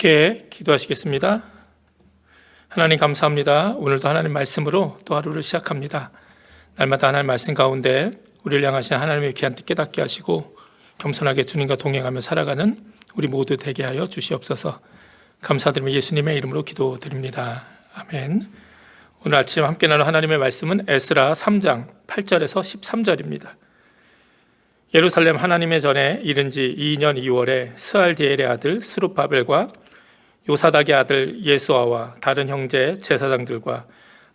함께 기도하시겠습니다. 하나님 감사합니다. 오늘도 하나님 말씀으로 또 하루를 시작합니다. 날마다 하나님 말씀 가운데 우리를 향하신 하나님의 귀한 뜻 깨닫게 하시고 겸손하게 주님과 동행하며 살아가는 우리 모두 되게 하여 주시옵소서. 감사드리며 예수님의 이름으로 기도드립니다. 아멘. 오늘 아침 함께 나눌 하나님의 말씀은 에스라 3장 8절에서 13절입니다. 예루살렘 하나님의 전에 이른 지 2년 2월에 스알디엘의 아들 스룹바벨과 요사닥의 아들 예수아와 다른 형제 제사장들과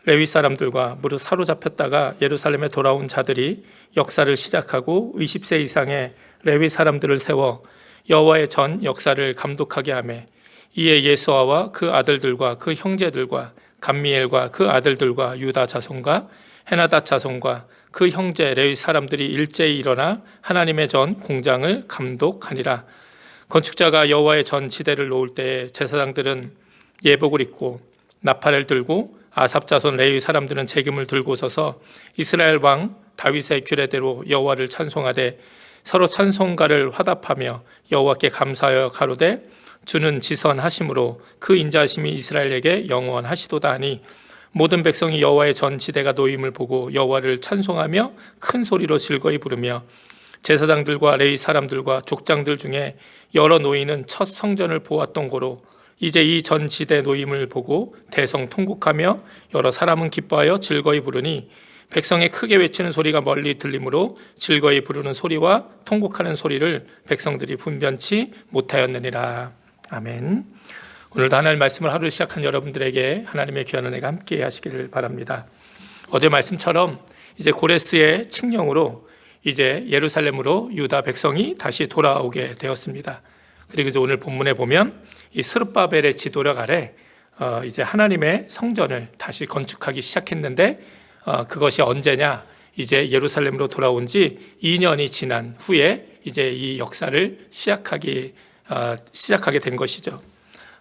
레위 사람들과 무릇 사로잡혔다가 예루살렘에 돌아온 자들이 역사를 시작하고 20세 이상의 레위 사람들을 세워 여호와의 전 역사를 감독하게 하매 이에 예수아와 그 아들들과 그 형제들과 감미엘과 그 아들들과 유다 자손과 헤나다 자손과 그 형제 레위 사람들이 일제히 일어나 하나님의 전 공장을 감독하니라 건축자가 여호와의 전 지대를 놓을 때에 제사장들은 예복을 입고 나팔을 들고 아삽 자손 레위 사람들은 재금을 들고 서서 이스라엘 왕 다윗의 규례대로 여호와를 찬송하되 서로 찬송가를 화답하며 여호와께 감사하여 가로되 주는 지선하심으로 그 인자하심이 이스라엘에게 영원하시도다 하니 모든 백성이 여호와의 전 지대가 놓임을 보고 여호와를 찬송하며 큰 소리로 즐거이 부르며 제사장들과 레위 사람들과 족장들 중에 여러 노인은 첫 성전을 보았던 고로 이제 이 전 지대 노임을 보고 대성 통곡하며 여러 사람은 기뻐하여 즐거이 부르니 백성의 크게 외치는 소리가 멀리 들리므로 즐거이 부르는 소리와 통곡하는 소리를 백성들이 분변치 못하였느니라. 아멘. 오늘도 하나님 말씀을 하루 시작한 여러분들에게 하나님의 귀한 은혜가 함께 하시기를 바랍니다. 어제 말씀처럼 이제 고레스의 칙령으로 이제 예루살렘으로 유다 백성이 다시 돌아오게 되었습니다. 그리고 이제 오늘 본문에 보면 이 스룹바벨의 지도력 아래 어 이제 하나님의 성전을 다시 건축하기 시작했는데 어 그것이 언제냐? 이제 예루살렘으로 돌아온 지 2년이 지난 후에 이제 이 역사를 시작하기 어 시작하게 된 것이죠.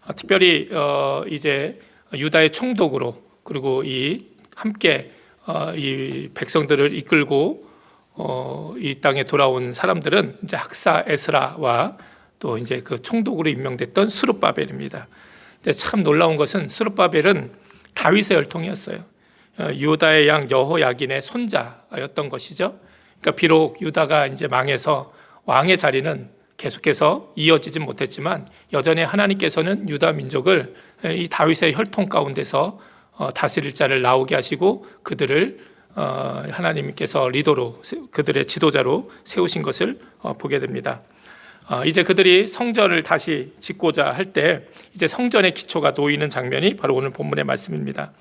어, 특별히 어 이제 유다의 총독으로 그리고 이 함께 어, 이 백성들을 이끌고 어, 이 땅에 돌아온 사람들은 이제 학사 에스라와 또 이제 그 총독으로 임명됐던 수룹바벨입니다. 근데 참 놀라운 것은 수룹바벨은 다윗의 혈통이었어요. 어, 유다의 양 여호야긴의 손자였던 것이죠. 그러니까 비록 유다가 이제 망해서 왕의 자리는 계속해서 이어지진 못했지만 여전히 하나님께서는 유다 민족을 이 다윗의 혈통 가운데서 어, 다스릴 자를 나오게 하시고 그들을 어, 하나님께서 리더로 그들의 지도자로 세우신 것을 어, 보게 됩니다. 이제 그들이 성전을 다시 짓고자 할 때 이제 성전의 기초가 놓이는 장면이 바로 오늘 본문의 말씀입니다.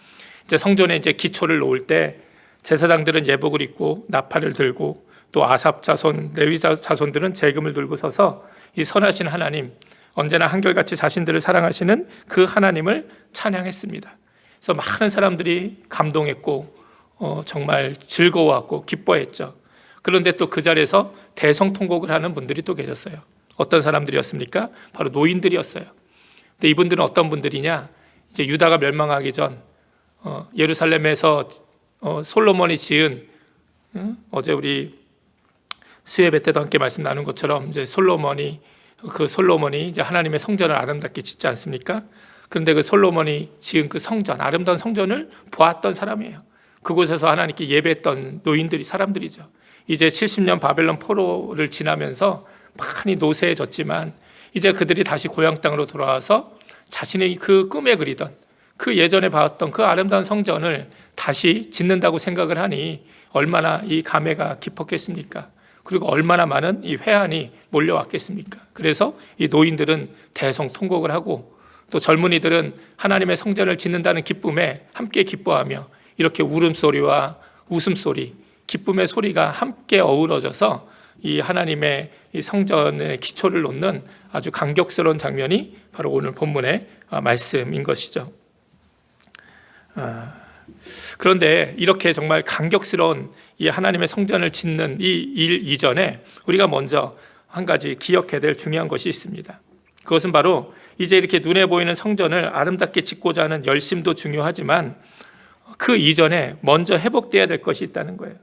이제 성전에 이제 기초를 놓을 때 제사장들은 예복을 입고 나팔을 들고 또 아삽 자손, 레위 자손들은 재금을 들고 서서 이 선하신 하나님, 언제나 한결같이 자신들을 사랑하시는 그 하나님을 찬양했습니다. 그래서 많은 사람들이 감동했고 어, 정말 즐거워하고 기뻐했죠. 그런데 또 그 자리에서 대성통곡을 하는 분들이 또 계셨어요. 어떤 사람들이었습니까? 바로 노인들이었어요. 근데 이분들은 어떤 분들이냐? 이제 유다가 멸망하기 전 어, 예루살렘에서 어, 솔로몬이 지은 응? 어제 우리 수예배 때도 함께 말씀 나눈 것처럼 이제 솔로몬이 그 솔로몬이 이제 하나님의 성전을 아름답게 짓지 않습니까? 그런데 그 솔로몬이 지은 그 성전 아름다운 성전을 보았던 사람이에요. 그곳에서 하나님께 예배했던 노인들이 사람들이죠. 이제 70년 바벨론 포로를 지나면서 많이 노쇠해졌지만 이제 그들이 다시 고향 땅으로 돌아와서 자신의 그 꿈에 그리던 그 예전에 봤던 그 아름다운 성전을 다시 짓는다고 생각을 하니 얼마나 이 감회가 깊었겠습니까? 그리고 얼마나 많은 이 회한이 몰려왔겠습니까? 그래서 이 노인들은 대성 통곡을 하고 또 젊은이들은 하나님의 성전을 짓는다는 기쁨에 함께 기뻐하며 이렇게 울음소리와 웃음소리, 기쁨의 소리가 함께 어우러져서 이 하나님의 이 성전의 기초를 놓는 아주 감격스러운 장면이 바로 오늘 본문의 말씀인 것이죠. 아, 그런데 이렇게 정말 감격스러운 이 하나님의 성전을 짓는 이 일 이전에 우리가 먼저 한 가지 기억해야 될 중요한 것이 있습니다. 그것은 바로 이제 이렇게 눈에 보이는 성전을 아름답게 짓고자 하는 열심도 중요하지만 그 이전에 먼저 회복돼야 될 것이 있다는 거예요.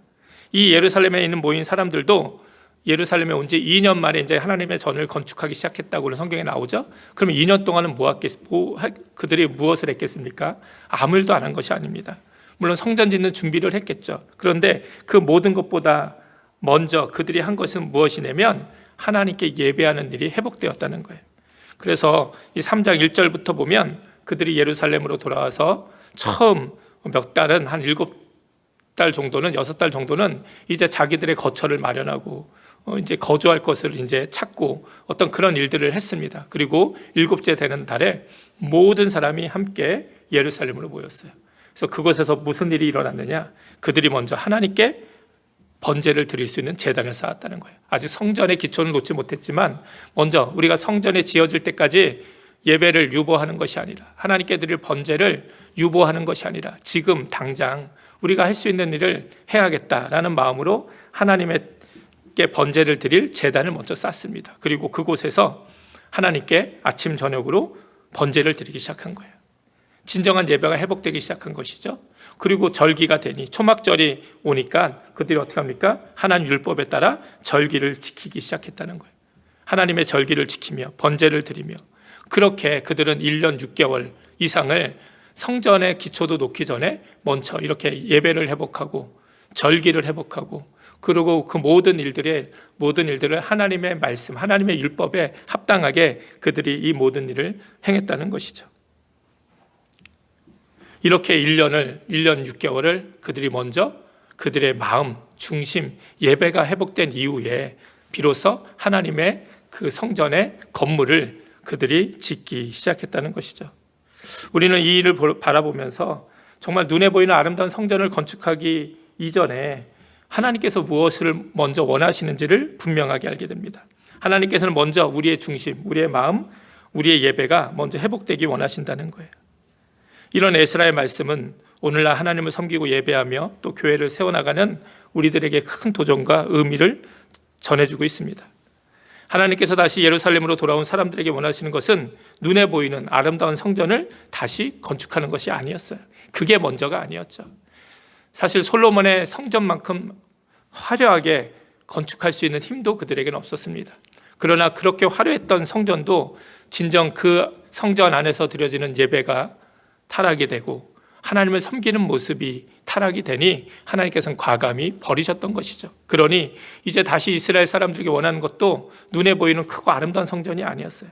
이 예루살렘에 있는 모인 사람들도 예루살렘에 온 지 2년 만에 이제 하나님의 전을 건축하기 시작했다고 성경에 나오죠. 그러면 2년 동안은 뭐 했겠, 뭐, 하- 그들이 무엇을 했겠습니까? 아무 일도 안 한 것이 아닙니다. 물론 성전 짓는 준비를 했겠죠. 그런데 그 모든 것보다 먼저 그들이 한 것은 무엇이냐면 하나님께 예배하는 일이 회복되었다는 거예요. 그래서 이 3장 1절부터 보면 그들이 예루살렘으로 돌아와서 처음 몇 달은 한 일곱 달 정도는 여섯 달 정도는 이제 자기들의 거처를 마련하고 어, 이제 거주할 것을 이제 찾고 어떤 그런 일들을 했습니다. 그리고 일곱째 되는 달에 모든 사람이 함께 예루살렘으로 모였어요. 그래서 그곳에서 무슨 일이 일어났느냐? 그들이 먼저 하나님께 번제를 드릴 수 있는 재단을 쌓았다는 거예요. 아직 성전의 기초는 놓지 못했지만 먼저 우리가 성전이 지어질 때까지 예배를 유보하는 것이 아니라 하나님께 드릴 번제를 유보하는 것이 아니라 지금 당장 우리가 할 수 있는 일을 해야겠다라는 마음으로 하나님께 번제를 드릴 재단을 먼저 쌓습니다. 그리고 그곳에서 하나님께 아침 저녁으로 번제를 드리기 시작한 거예요. 진정한 예배가 회복되기 시작한 것이죠. 그리고 절기가 되니 초막절이 오니까 그들이 어떻게 합니까? 하나님 율법에 따라 절기를 지키기 시작했다는 거예요. 하나님의 절기를 지키며 번제를 드리며 그렇게 그들은 1년 6개월 이상을 성전의 기초도 놓기 전에 먼저 이렇게 예배를 회복하고 절기를 회복하고 그리고 그 모든 일들의 모든 일들을 하나님의 말씀, 하나님의 율법에 합당하게 그들이 이 모든 일을 행했다는 것이죠. 이렇게 1년을 1년 6개월을 그들이 먼저 그들의 마음 중심 예배가 회복된 이후에 비로소 하나님의 그 성전의 건물을 그들이 짓기 시작했다는 것이죠. 우리는 이 일을 볼- 바라보면서 정말 눈에 보이는 아름다운 성전을 건축하기 이전에 하나님께서 무엇을 먼저 원하시는지를 분명하게 알게 됩니다. 하나님께서는 먼저 우리의 중심, 우리의 마음, 우리의 예배가 먼저 회복되기 원하신다는 거예요. 이런 에스라의 말씀은 오늘날 하나님을 섬기고 예배하며 또 교회를 세워나가는 우리들에게 큰 도전과 의미를 전해주고 있습니다. 하나님께서 다시 예루살렘으로 돌아온 사람들에게 원하시는 것은 눈에 보이는 아름다운 성전을 다시 건축하는 것이 아니었어요. 그게 먼저가 아니었죠. 사실 솔로몬의 성전만큼 화려하게 건축할 수 있는 힘도 그들에게는 없었습니다. 그러나 그렇게 화려했던 성전도 진정 그 성전 안에서 드려지는 예배가 타락이 되고 하나님을 섬기는 모습이 타락이 되니 하나님께서는 과감히 버리셨던 것이죠. 그러니 이제 다시 이스라엘 사람들에게 원하는 것도 눈에 보이는 크고 아름다운 성전이 아니었어요.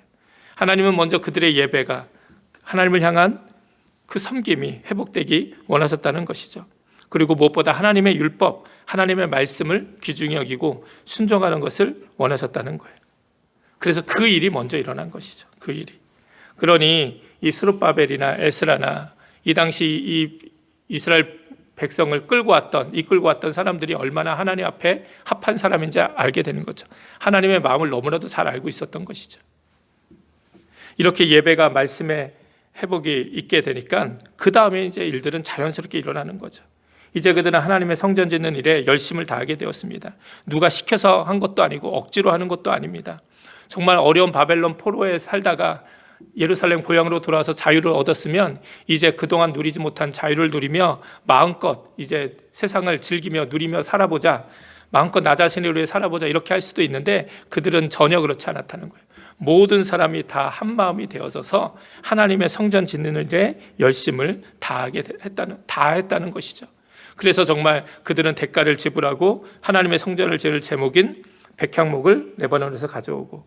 하나님은 먼저 그들의 예배가 하나님을 향한 그 섬김이 회복되기 원하셨다는 것이죠. 그리고 무엇보다 하나님의 율법, 하나님의 말씀을 귀중히 여기고 순종하는 것을 원하셨다는 거예요. 그래서 그 일이 먼저 일어난 것이죠. 그 일이. 그러니 이 스룹바벨이나 에스라나 이 당시 이 이스라엘 백성을 끌고 왔던 이끌고 왔던 사람들이 얼마나 하나님 앞에 합한 사람인지 알게 되는 거죠. 하나님의 마음을 너무나도 잘 알고 있었던 것이죠. 이렇게 예배가 말씀의 회복이 있게 되니까 그 다음에 이제 일들은 자연스럽게 일어나는 거죠. 이제 그들은 하나님의 성전 짓는 일에 열심을 다하게 되었습니다. 누가 시켜서 한 것도 아니고 억지로 하는 것도 아닙니다. 정말 어려운 바벨론 포로에 살다가 예루살렘 고향으로 돌아와서 자유를 얻었으면 이제 그동안 누리지 못한 자유를 누리며 마음껏 이제 세상을 즐기며 누리며 살아보자. 마음껏 나 자신을 위해 살아보자. 이렇게 할 수도 있는데 그들은 전혀 그렇지 않았다는 거예요. 모든 사람이 다 한 마음이 되어서서 하나님의 성전 짓는 일에 열심을 다하게 했다는 다 했다는 것이죠. 그래서 정말 그들은 대가를 지불하고 하나님의 성전을 지을 제목인 백향목을 레바논에서 가져오고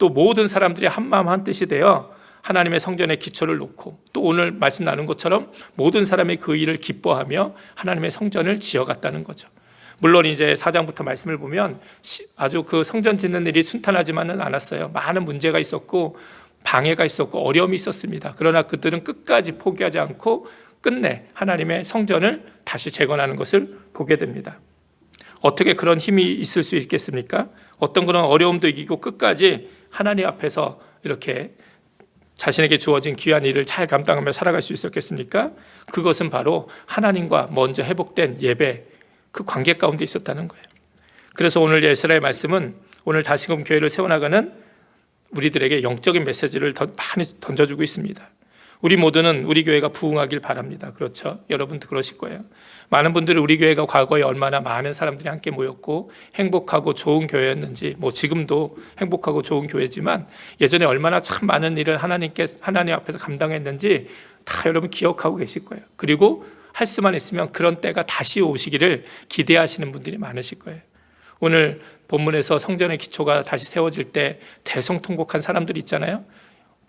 또 모든 사람들이 한 마음 한 뜻이 되어 하나님의 성전의 기초를 놓고 또 오늘 말씀 나눈 것처럼 모든 사람이 그 일을 기뻐하며 하나님의 성전을 지어갔다는 거죠. 물론 이제 사장부터 말씀을 보면 시- 아주 그 성전 짓는 일이 순탄하지만은 않았어요. 많은 문제가 있었고 방해가 있었고 어려움이 있었습니다. 그러나 그들은 끝까지 포기하지 않고 끝내 하나님의 성전을 다시 재건하는 것을 보게 됩니다. 어떻게 그런 힘이 있을 수 있겠습니까? 어떤 그런 어려움도 이기고 끝까지 하나님 앞에서 이렇게 자신에게 주어진 귀한 일을 잘 감당하며 살아갈 수 있었겠습니까? 그것은 바로 하나님과 먼저 회복된 예배 그 관계 가운데 있었다는 거예요. 그래서 오늘 예스라의 말씀은 오늘 다시금 교회를 세워나가는 우리들에게 영적인 메시지를 더 많이 던져주고 있습니다. 우리 모두는 우리 교회가 부흥하길 바랍니다. 그렇죠? 여러분도 그러실 거예요. 많은 분들이 우리 교회가 과거에 얼마나 많은 사람들이 함께 모였고 행복하고 좋은 교회였는지 뭐 지금도 행복하고 좋은 교회지만 예전에 얼마나 참 많은 일을 하나님께 하나님 앞에서 감당했는지 다 여러분 기억하고 계실 거예요. 그리고 할 수만 있으면 그런 때가 다시 오시기를 기대하시는 분들이 많으실 거예요. 오늘 본문에서 성전의 기초가 다시 세워질 때 대성통곡한 사람들이 있잖아요.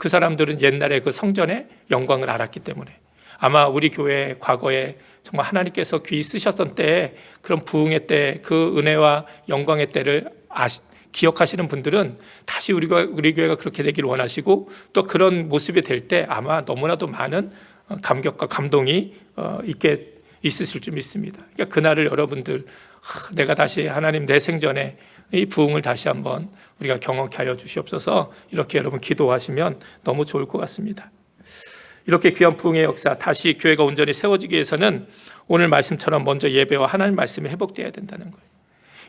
그 사람들은 옛날에 그 성전의 영광을 알았기 때문에 아마 우리 교회 과거에 정말 하나님께서 귀 쓰셨던 때에 그런 부흥의 때 그 은혜와 영광의 때를 아시, 기억하시는 분들은 다시 우리가 우리 교회가 그렇게 되기를 원하시고 또 그런 모습이 될 때 아마 너무나도 많은 어, 감격과 감동이 어, 있게 있으실 줄 믿습니다. 그러니까 그날을 여러분들 하, 내가 다시 하나님 내 생전에 이 부흥을 다시 한번 우리가 경험케 하여 주시옵소서 이렇게 여러분 기도하시면 너무 좋을 것 같습니다. 이렇게 귀한 부흥의 역사 다시 교회가 온전히 세워지기 위해서는 오늘 말씀처럼 먼저 예배와 하나님 말씀이 회복되어야 된다는 거예요.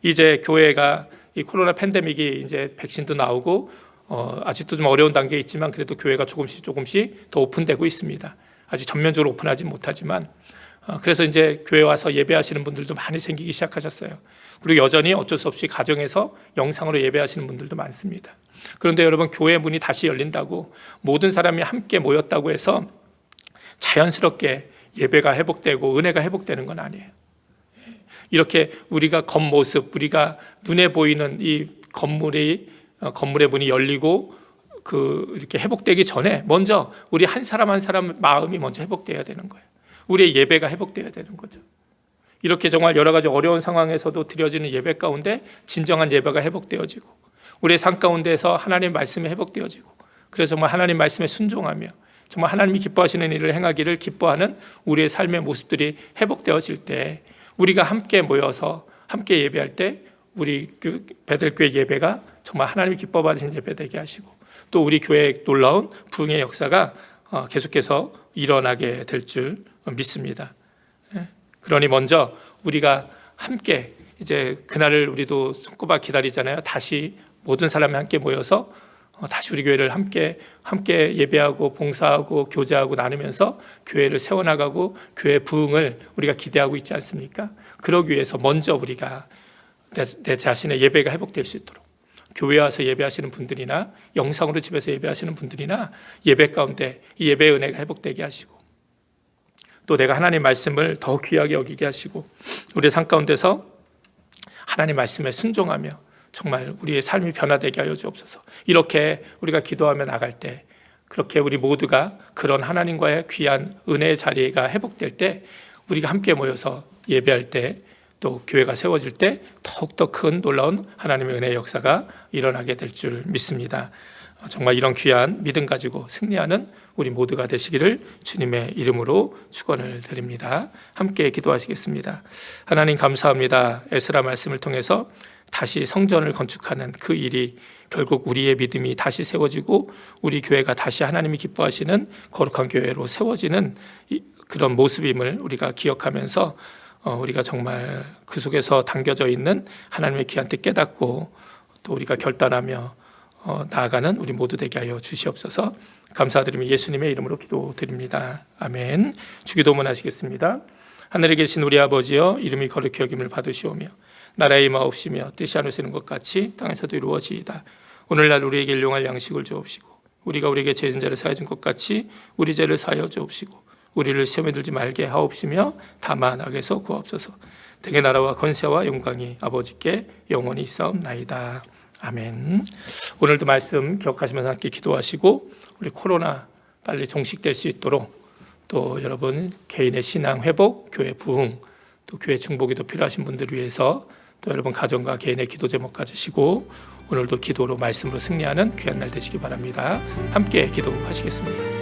이제 교회가 이 코로나 팬데믹이 이제 백신도 나오고 어, 아직도 좀 어려운 단계에 있지만 그래도 교회가 조금씩 조금씩 더 오픈되고 있습니다. 아직 전면적으로 오픈하지 못하지만 어, 그래서 이제 교회 와서 예배하시는 분들도 많이 생기기 시작하셨어요. 그리고 여전히 어쩔 수 없이 가정에서 영상으로 예배하시는 분들도 많습니다. 그런데 여러분 교회 문이 다시 열린다고 모든 사람이 함께 모였다고 해서 자연스럽게 예배가 회복되고 은혜가 회복되는 건 아니에요. 이렇게 우리가 겉모습, 우리가 눈에 보이는 이 건물이 어, 건물의 문이 열리고 그 이렇게 회복되기 전에 먼저 우리 한 사람 한 사람 마음이 먼저 회복돼야 되는 거예요. 우리의 예배가 회복돼야 되는 거죠. 이렇게 정말 여러 가지 어려운 상황에서도 드려지는 예배 가운데 진정한 예배가 회복되어지고 우리의 삶 가운데서 하나님 말씀이 회복되어지고 그래서 정말 하나님 말씀에 순종하며 정말 하나님이 기뻐하시는 일을 행하기를 기뻐하는 우리의 삶의 모습들이 회복되어질 때 우리가 함께 모여서 함께 예배할 때 우리 그 베들교회 예배가 정말 하나님이 기뻐 받으신 예배 되게 하시고 또 우리 교회의 놀라운 부흥의 역사가 어, 계속해서 일어나게 될 줄 믿습니다. 예. 그러니 먼저 우리가 함께 이제 그날을 우리도 손꼽아 기다리잖아요. 다시 모든 사람이 함께 모여서 어, 다시 우리 교회를 함께 함께 예배하고 봉사하고 교제하고 나누면서 교회를 세워나가고 교회 부흥을 우리가 기대하고 있지 않습니까? 그러기 위해서 먼저 우리가 내, 내 자신의 예배가 회복될 수 있도록 교회 와서 예배하시는 분들이나 영상으로 집에서 예배하시는 분들이나 예배 가운데 이 예배의 은혜가 회복되게 하시고 또 내가 하나님 말씀을 더 귀하게 여기게 하시고 우리 삶 가운데서 하나님 말씀에 순종하며 정말 우리의 삶이 변화되게 하여 주옵소서. 이렇게 우리가 기도하며 나갈 때 그렇게 우리 모두가 그런 하나님과의 귀한 은혜의 자리가 회복될 때 우리가 함께 모여서 예배할 때 또 교회가 세워질 때 더욱더 큰 놀라운 하나님의 은혜의 역사가 일어나게 될 줄 믿습니다. 정말 이런 귀한 믿음 가지고 승리하는 우리 모두가 되시기를 주님의 이름으로 축원을 드립니다. 함께 기도하시겠습니다. 하나님 감사합니다. 에스라 말씀을 통해서 다시 성전을 건축하는 그 일이 결국 우리의 믿음이 다시 세워지고 우리 교회가 다시 하나님이 기뻐하시는 거룩한 교회로 세워지는 그런 모습임을 우리가 기억하면서 어, 우리가 정말 그 속에서 담겨져 있는 하나님의 귀한 뜻 깨닫고 또 우리가 결단하며 어, 나아가는 우리 모두 되게 하여 주시옵소서. 감사드리며 예수님의 이름으로 기도드립니다. 아멘. 주기도문 하시겠습니다. 하늘에 계신 우리 아버지여 이름이 거룩히 여김을 받으시오며 나라의 마옵시며 뜻이 하늘에 것 같이 땅에서도 이루어지이다. 오늘날 우리에게 일용할 양식을 주옵시고 우리가 우리에게 죄진 자를 사해 준 것 같이 우리 죄를 사하여 주옵시고 우리를 시험에 들지 말게 하옵시며 다만 악에서 구하옵소서. 대개 나라와 권세와 영광이 아버지께 영원히 있사옵나이다. 아멘. 오늘도 말씀 기억하시면서 함께 기도하시고 우리 코로나 빨리 종식될 수 있도록 또 여러분 개인의 신앙 회복, 교회 부흥, 또 교회 중보기도 필요하신 분들을 위해서 또 여러분 가정과 개인의 기도 제목 가지시고 오늘도 기도로 말씀으로 승리하는 귀한 날 되시기 바랍니다. 함께 기도하시겠습니다.